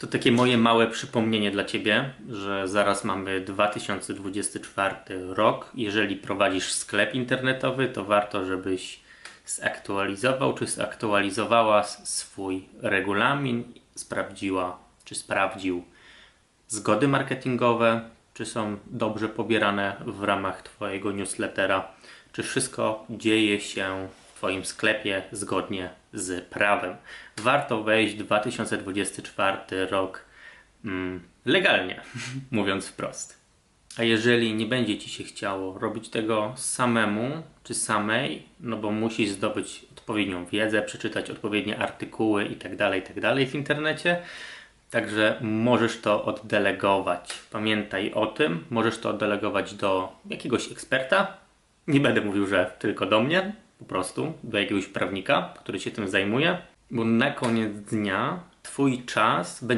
To takie moje małe przypomnienie dla Ciebie, że zaraz mamy 2024 rok. Jeżeli prowadzisz sklep internetowy, to warto, żebyś zaktualizował czy zaktualizowała swój regulamin, sprawdziła czy sprawdził zgody marketingowe, czy są dobrze pobierane w ramach Twojego newslettera, czy wszystko dzieje się Twoim sklepie zgodnie z prawem. Warto wejść w 2024 rok mm, legalnie, mówiąc wprost. A jeżeli nie będzie Ci się chciało robić tego samemu czy samej, no bo musisz zdobyć odpowiednią wiedzę, przeczytać odpowiednie artykuły itd., itd. w internecie, Także możesz to oddelegować. Pamiętaj o tym. Możesz to oddelegować do jakiegoś eksperta. Nie będę mówił, że tylko do mnie, po prostu do jakiegoś prawnika, który się tym zajmuje, bo na koniec dnia Twój czas będzie